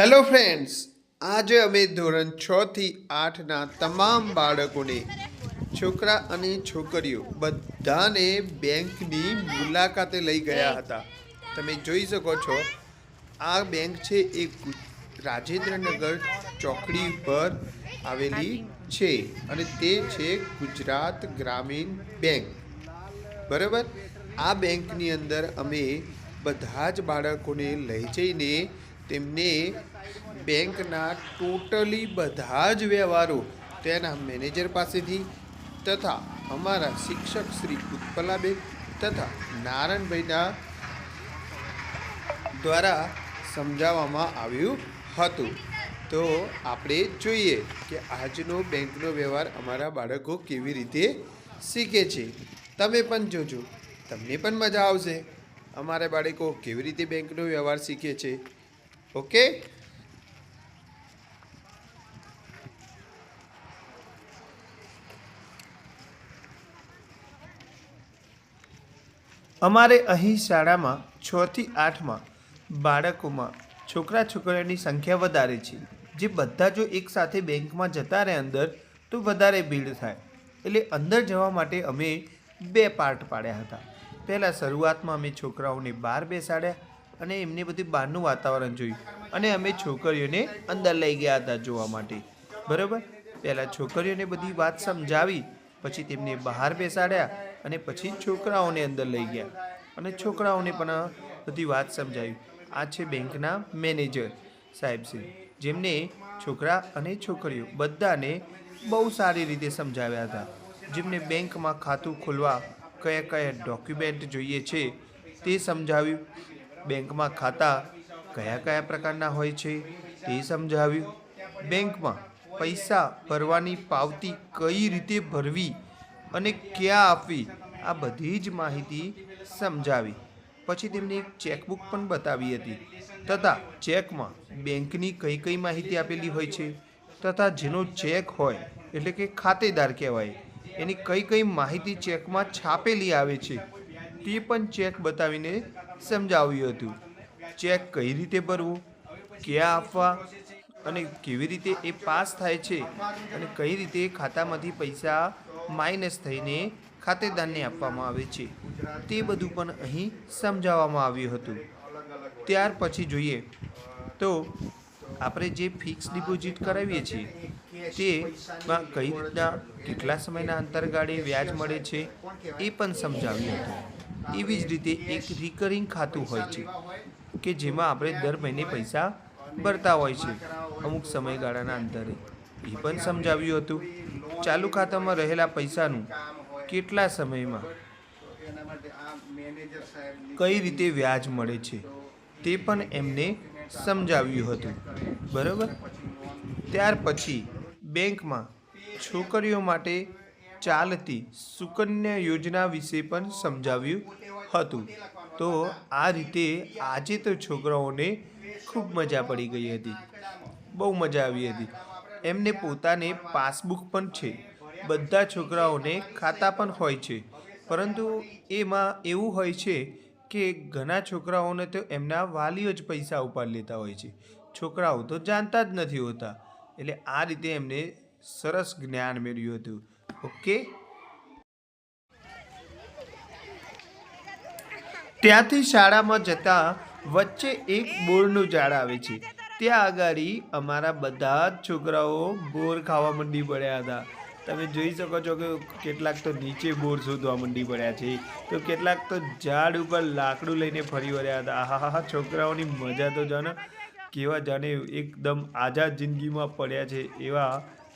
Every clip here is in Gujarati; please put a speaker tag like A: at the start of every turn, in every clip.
A: હેલો ફ્રેન્ડ્સ આજે અમે ધોરણ છ થી આઠના તમામ બાળકોને છોકરા અને છોકરીઓ બધાને બેંકની મુલાકાતે લઈ ગયા હતા. તમે જોઈ શકો છો, આ બેંક છે એ રાજેન્દ્રનગર ચોકડી પર આવેલી છે અને તે છે ગુજરાત ગ્રામીણ બેંક. બરાબર? આ બેંકની અંદર અમે બધા જ બાળકોને લઈ જઈને તેમને બેંકના ટોટલી બધા જ વ્યવહારો તેના મેનેજર પાસેથી તથા અમારા શિક્ષક શ્રી ઉત્પલાબેન તથા નારાયણભાઈના દ્વારા સમજાવવામાં આવ્યું હતું. તો આપણે જોઈએ કે આજનો બેંકનો વ્યવહાર અમારા બાળકો કેવી રીતે શીખે છે. તમે પણ જોજો. તમને પણ મજા આવશે. અમારા બાળકો કેવી રીતે બેંકનો વ્યવહાર શીખે છે. ઓકે અમારે અહીં શાળામાં છ થી આઠમાં બાળકોમાં છોકરા છોકરીઓની સંખ્યા વધારે છે. જે બધા જો એકસાથે બેંકમાં જતા રહે અંદર, તો વધારે ભીડ થાય. એટલે અંદર જવા માટે અમે બે પાર્ટ પાડ્યા હતા. પહેલાં શરૂઆતમાં અમે છોકરાઓને બહાર બેસાડ્યા અને એમને બધું બહારનું વાતાવરણ જોયું. અને અમે છોકરીઓને અંદર લઈ ગયા હતા જોવા માટે. બરાબર? પહેલાં છોકરીઓને બધી વાત સમજાવી, પછી તેમને બહાર બેસાડ્યા અને પછી છોકરાઓને અંદર લઈ ગયા. અને છોકરાઓને પણ બધી વાત સમજાવી. આ છે બેંકના મેનેજર સાહેબ શ્રી જેમને છોકરા અને છોકરીઓ બધાને બહુ સારી રીતે સમજાવ્યા હતા. જેમને બેંકમાં ખાતું ખોલવા કયા કયા ડોક્યુમેન્ટ જોઈએ છે તે સમજાવ્યું. બેંકમાં ખાતા કયા કયા પ્રકારના હોય છે તે સમજાવ્યું. બેંકમાં પૈસા ભરવાની પાવતી કઈ રીતે ભરવી અને ક્યાં આપવી, આ બધી જ માહિતી સમજાવી. પછી તેમને એક ચેકબુક પણ બતાવી હતી તથા ચેકમાં બેંકની કઈ કઈ માહિતી આપેલી હોય છે તથા જેનો ચેક હોય એટલે કે ખાતેદાર કહેવાય, એની કઈ કઈ માહિતી ચેકમાં છાપેલી આવે છે તે પણ ચેક બતાવીને સમજાવ્યું હતું. ચેક કઈ રીતે ભરવું, ક્યાં આપવા અને કેવી રીતે એ પાસ થાય છે અને કઈ રીતે ખાતામાંથી પૈસા માઇનસ થઈને ખાતેદારને આપવામાં આવે છે, તે બધું પણ અહીં સમજાવવામાં આવ્યું હતું. ત્યાર પછી જોઈએ તો આપણે જે ફિક્સ ડિપોઝિટ કરાવીએ છીએ તેમાં કઈ રીતના કેટલા સમયના અંતરગાળે વ્યાજ મળે છે, એ પણ સમજાવ્યું હતું. એવી જ રીતે એક રિકરિંગ ખાતું હોય છે, કે જેમાં આપણે દર મહિને પૈસા ભરતા હોય છે, અમુક સમયગાળાના અંતરે. એ પણ સમજાવ્યું હતું. ચાલુ ખાતામાં રહેલા પૈસાનું કેટલા સમયમાં કઈ રીતે વ્યાજ મળે છે, તે પણ એમને સમજાવ્યું હતું. બરાબર? ત્યાર પછી બેંકમાં છોકરીઓ માટે ચાલતી સુકન્યા યોજના વિશે પણ સમજાવ્યું હતું. તો આ રીતે આજે તો છોકરાઓને ખૂબ મજા પડી ગઈ હતી. બહુ મજા આવી હતી. એમને પોતાને પાસબુક પણ છે. બધા છોકરાઓને ખાતા પણ હોય છે. પરંતુ એમાં એવું હોય છે કે ઘણા છોકરાઓને તો એમના વાલીઓ જ પૈસા ઉપાડ લેતા હોય છે. છોકરાઓ તો જાણતા જ નથી હોતા. એટલે આ રીતે એમને સરસ જ્ઞાન મેળવ્યું હતું. ઓકે? ત્યાંથી શાળામાં જતા વચ્ચે એક બોરનું ઝાડ આવે છે. ત્યાં આગળ અમારા બધા જ છોકરાઓ બોર ખાવા મંડી પડ્યા હતા. તમે જોઈ શકો છો કે કેટલાક તો નીચે બોર શોધવા મંડી પડ્યા છે. તો કેટલાક તો ઝાડ ઉપર લાકડું લઈને ફરી વળ્યા હતા. આહા હા છોકરાઓની મજા તો જાણે કેવા જાણે એકદમ આઝાદ જિંદગીમાં પડ્યા છે એવા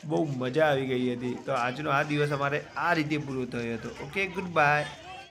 A: બહુ મજા આવી ગઈ હતી. તો આજનો આ દિવસ અમારે આ રીતે પૂરો થયો હતો. Okay good bye